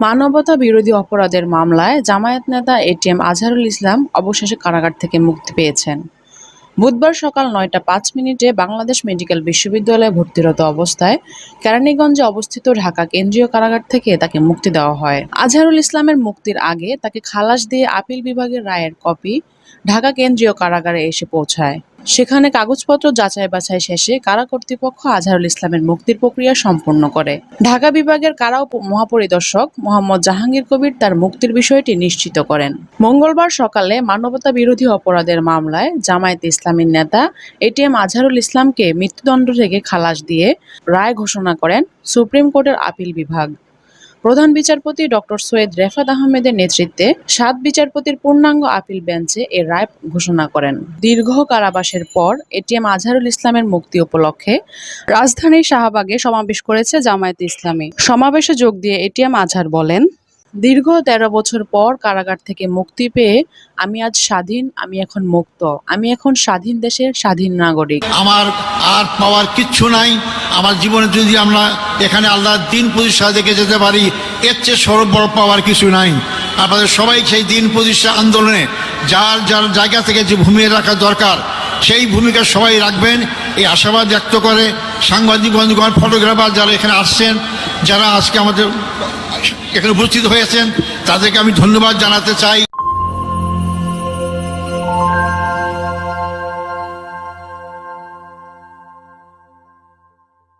মানবতা বিরোধী অপরাধের মামলায় জামায়াত নেতা এটিএম আজহারুল ইসলাম অবশেষে কারাগার থেকে মুক্তি পেয়েছেন। বুধবার সকাল নয়টা পাঁচ মিনিটে বাংলাদেশ মেডিকেল বিশ্ববিদ্যালয়ে ভর্তিরত অবস্থায় কেরানীগঞ্জে অবস্থিত ঢাকা কেন্দ্রীয় কারাগার থেকে তাকে মুক্তি দেওয়া হয়। আজহারুল ইসলামের মুক্তির আগে তাকে খালাস দিয়ে আপিল বিভাগের রায়ের কপি ঢাকা কেন্দ্রীয় কারাগারে এসে পৌঁছায়। সেখানে কাগজপত্র যাচাই বাছাই শেষে কারা কর্তৃপক্ষ আজহারুল ইসলামের মুক্তির প্রক্রিয়া সম্পন্ন করে। ঢাকা বিভাগের কারা মহাপরিদর্শক মোহাম্মদ জাহাঙ্গীর কবির তার মুক্তির বিষয়টি নিশ্চিত করেন। মঙ্গলবার সকালে মানবতা বিরোধী অপরাধের মামলায় জামায়াত ইসলামীর নেতা এটিএম আজহারুল ইসলামকে মৃত্যুদণ্ড থেকে খালাস দিয়ে রায় ঘোষণা করেন সুপ্রিম কোর্টের আপিল বিভাগ। প্রধান বিচারপতি ডক্টর সৈয়দ রেফাত আহমেদের নেতৃত্বে সাত বিচারপতির পূর্ণাঙ্গ আপিল বেঞ্চে এ রায় ঘোষণা করেন। দীর্ঘ কারাবাসের পর এটিএম আজহারুল ইসলামের মুক্তি উপলক্ষে রাজধানীর শাহবাগে সমাবেশ করেছে জামায়াত ইসলামী। সমাবেশে যোগ দিয়ে এটিএম আজহার বলেন দীর্ঘ তেরো বছর পর কারাগার থেকে মুক্তি পেয়ে আমি আজ স্বাধীন, আমি এখন মুক্ত। আমি এখন স্বাধীন দেশের স্বাধীন নাগরিক। আমার আর পাওয়ার কিচ্ছু নাই। আমার জীবনে যদি আমরা এখানে আল্লাহর দিন প্রতিষ্ঠা দেখে যেতে পারি, এর চেয়ে সর্ব বড় পাওয়ার কিছু নাই। আপনাদের সবাই সেই দিন প্রতিষ্ঠা আন্দোলনে যার যার জায়গা থেকে যে ভূমিকা রাখা দরকার, সেই ভূমিকা সবাই রাখবেন। এই আশাবাদ ব্যক্ত করে সাংবাদিক বন্ধুগণ, ফটোগ্রাফার যারা এখানে আসছেন, যারা আজকে আমাদের এখানে উপস্থিত হয়েছেন। তাদেরকে আমি ধন্যবাদ জানাতে চাই।